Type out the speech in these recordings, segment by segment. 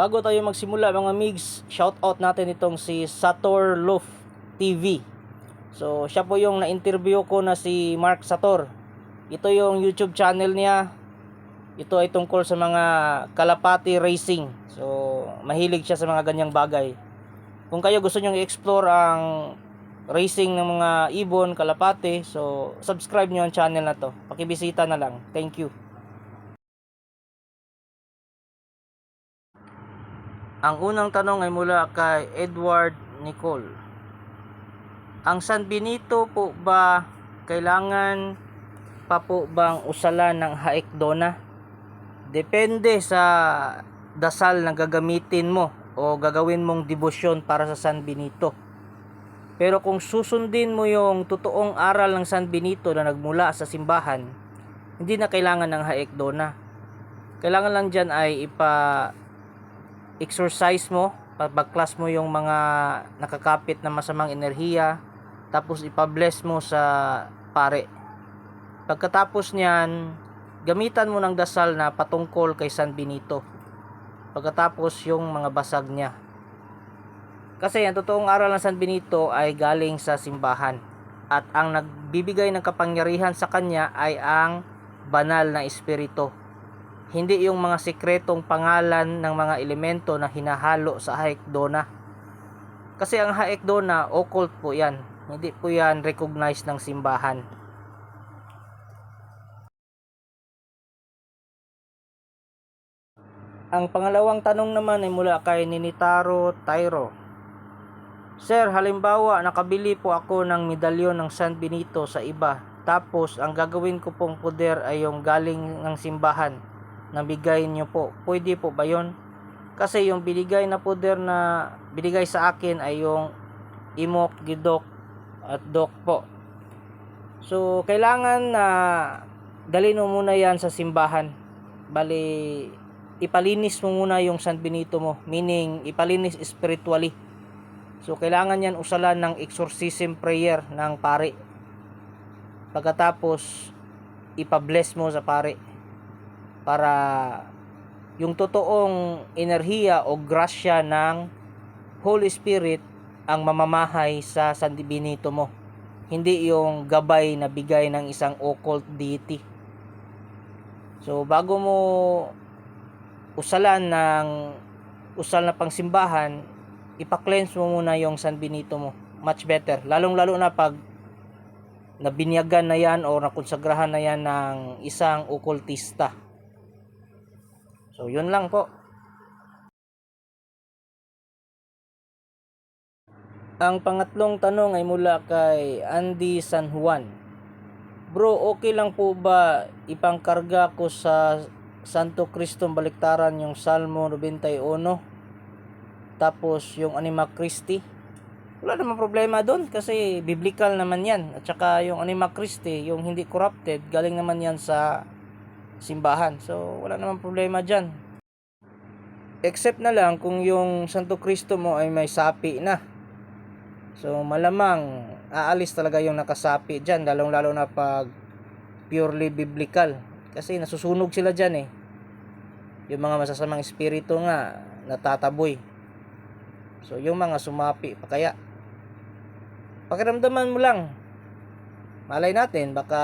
Bago tayo magsimula mga migs, shout out natin itong si Sator Loof TV. So, siya po yung na-interview ko na si Mark Sator. Ito yung YouTube channel niya. Ito ay tungkol sa mga kalapati racing. So, mahilig siya sa mga ganyang bagay. Kung kayo gusto nyo i-explore ang racing ng mga ibon, kalapati, so subscribe nyo ang channel na to. Pakibisita na lang. Thank you. Ang unang tanong ay mula kay Edward Nicole. Ang San Benito po ba kailangan pa po bang usalan ng haekdona? Depende sa dasal na gagamitin mo o gagawin mong debosyon para sa San Benito. Pero kung susundin mo yung totoong aral ng San Benito na nagmula sa simbahan, hindi na kailangan ng haekdona. Kailangan lang dyan ay ipa exercise mo, pagklas mo yung mga nakakapit na masamang enerhiya, tapos ipabless mo sa pare. Pagkatapos niyan, gamitan mo ng dasal na patungkol kay San Benito. Pagkatapos yung mga basag niya. Kasi ang totoong aral ng San Benito ay galing sa simbahan. At ang nagbibigay ng kapangyarihan sa kanya ay ang banal na espiritu hindi yung mga sikretong pangalan ng mga elemento na hinahalo sa haekdona. Kasi ang haekdona, occult po yan. Hindi po yan recognized ng simbahan. Ang pangalawang tanong naman ay mula kay Ninitaro Tyro. Sir, halimbawa nakabili po ako ng medalyon ng San Benito sa iba. Tapos ang gagawin ko pong puder ay yung galing ng simbahan na bigay nyo po. Pwede po ba yon? Kasi yung binigay na puder na binigay sa akin ay yung imok, gidok, at dok po. So, kailangan na dalhin mo muna yan sa simbahan. Bali, ipalinis mo muna yung San Benito mo. Meaning, ipalinis spiritually. So, kailangan yan usalan ng exorcism prayer ng pare. Pagkatapos, ipabless mo sa pare para yung totoong enerhiya o grasya ng Holy Spirit ang mamamahay sa San Benito mo. Hindi yung gabay na bigay ng isang occult deity. So, bago mo usalan ng usal na pangsimbahan, ipa-cleanse mo muna yung San Benito mo. Much better. Lalong-lalo na pag nabinyagan na yan o nakonsagrahan na yan ng isang okultista. So, yun lang po. Ang pangatlong tanong ay mula kay Andy San Juan. Bro, okay lang po ba ipangkarga ko sa Santo Cristo baliktaran yung Salmo 91? Tapos yung Anima Christi? Wala namang problema doon kasi biblical naman yan. At saka yung Anima Christi, yung hindi corrupted, galing naman yan sa simbahan. So, wala namang problema dyan. Except na lang kung yung Santo Cristo mo ay may sapi na. So, malamang aalis talaga yung nakasapi dyan, lalong-lalo na pag purely biblical. Kasi nasusunog sila dyan eh. Yung mga masasamang espiritu nga, natataboy. So, yung mga sumapi pa kaya. Pakiramdaman mo lang. Malay natin, baka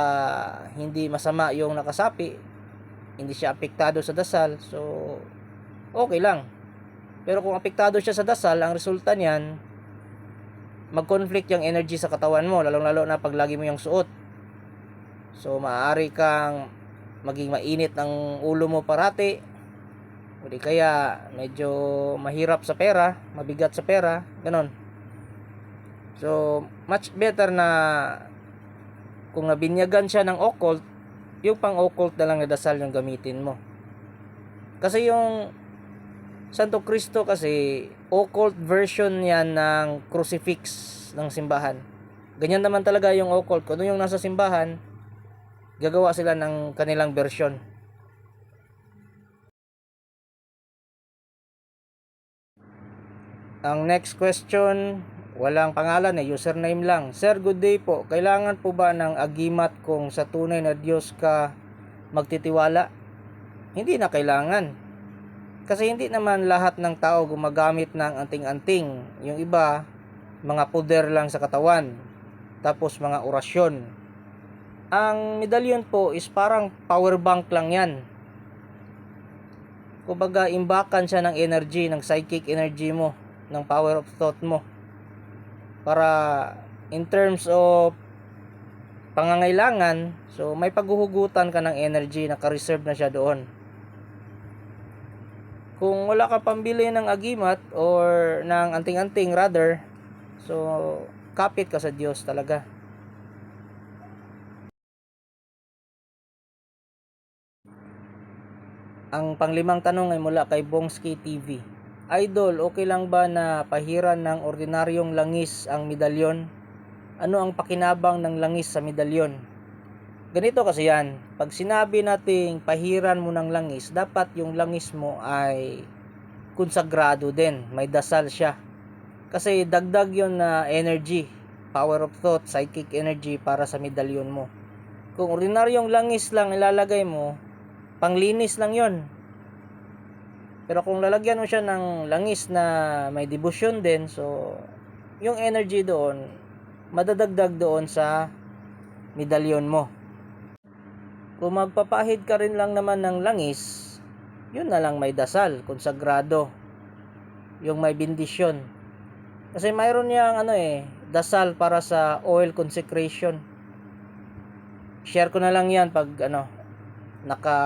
hindi masama yung nakasapi. Hindi siya apektado sa dasal. So, okay lang. Pero kung apektado siya sa dasal, ang resulta niyan, mag-conflict yung energy sa katawan mo, lalong-lalo na pag lagi mo yung suot. So, maaari kang maging mainit ng ulo mo parati. O di kaya medyo mahirap sa pera, mabigat sa pera, ganon. So, much better na kung nabinyagan siya ng occult, yung pang occult na lang na dasal yung gamitin mo. Kasi yung Santo Cristo kasi occult version yan ng crucifix ng simbahan. Ganyan naman talaga yung occult. Kung ano yung nasa simbahan, gagawa sila ng kanilang version. Ang next question, walang pangalan eh, username lang. Sir, good day po. Kailangan po ba ng agimat kung sa tunay na Diyos ka magtitiwala? Hindi na kailangan. Kasi hindi naman lahat ng tao gumagamit ng anting-anting. Yung iba, mga puder lang sa katawan. Tapos mga orasyon. Ang medalyon po is parang power bank lang yan. Kumbaga, imbakan siya ng energy, ng psychic energy mo, ng power of thought mo. Para in terms of pangangailangan, so may paghuhugutan ka ng energy, naka-reserve na siya doon kung wala ka pambili ng agimat or ng anting-anting rather, so kapit ka sa Diyos talaga. Ang panglimang tanong ay mula kay Bongski TV. Idol, okay lang ba na pahiran ng ordinaryong langis ang medalyon? Ano ang pakinabang ng langis sa medalyon? Ganito kasi yan. Pag sinabi nating pahiran mo ng langis, dapat yung langis mo ay konsagrado din. May dasal siya. Kasi dagdag yon na energy, power of thought, psychic energy para sa medalyon mo. Kung ordinaryong langis lang ilalagay mo, panglinis lang yon. Pero kung lalagyan mo siya ng langis na may devotion din, so yung energy doon, madadagdag doon sa medalyon mo. Kung magpapahid ka rin lang naman ng langis, yun na lang may dasal, konsagrado. Yung may bendisyon. Kasi mayroon niyang ano eh, dasal para sa oil consecration. Share ko na lang yan pag ano, naka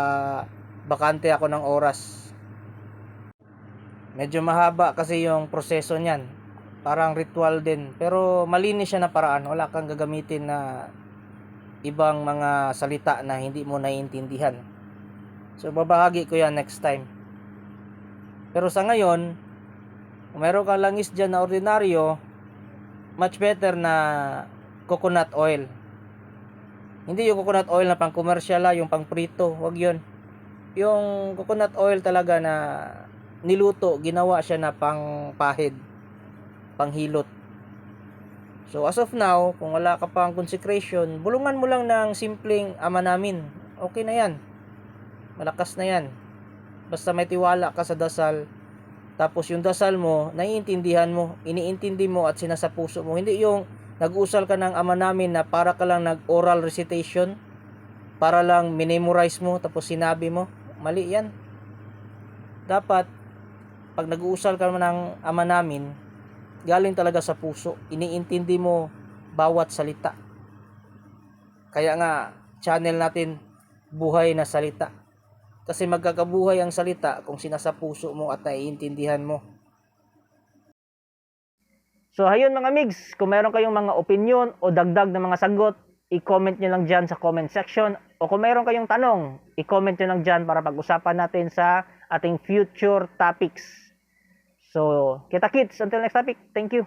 bakante ako ng oras. Medyo mahaba kasi yung proseso niyan. Parang ritual din. Pero malinis siya na paraan. Wala kang gagamitin na ibang mga salita na hindi mo naiintindihan. So, babahagi ko yan next time. Pero sa ngayon, kung meron kang langis dyan na ordinaryo, much better na coconut oil. Hindi yung coconut oil na pang commercial la, yung pang prito, wag yun. Yung coconut oil talaga na niluto, ginawa siya na pang pahid, pang hilot. So as of now, kung wala ka pang consecration, bulungan mo lang ng simpleng ama namin. Okay na yan. Malakas na yan. Basta may tiwala ka sa dasal. Tapos yung dasal mo, naiintindihan mo, iniintindi mo at sinasapuso mo. Hindi yung nag-usal ka ng ama namin na para ka lang nag-oral recitation, para lang minemorize mo, tapos sinabi mo. Mali yan. Dapat, pag nag-uusal ka ng ama namin, galing talaga sa puso. Iniintindi mo bawat salita. Kaya nga, channel natin buhay na salita. Kasi magkakabuhay ang salita kung sinasa puso mo at naiintindihan mo. So ayun mga migs, kung meron kayong mga opinion o dagdag na mga sagot, i-comment nyo lang dyan sa comment section. O kung meron kayong tanong, i-comment nyo lang dyan para pag-usapan natin sa ating future topics. So, kita kits, until next topic, thank you.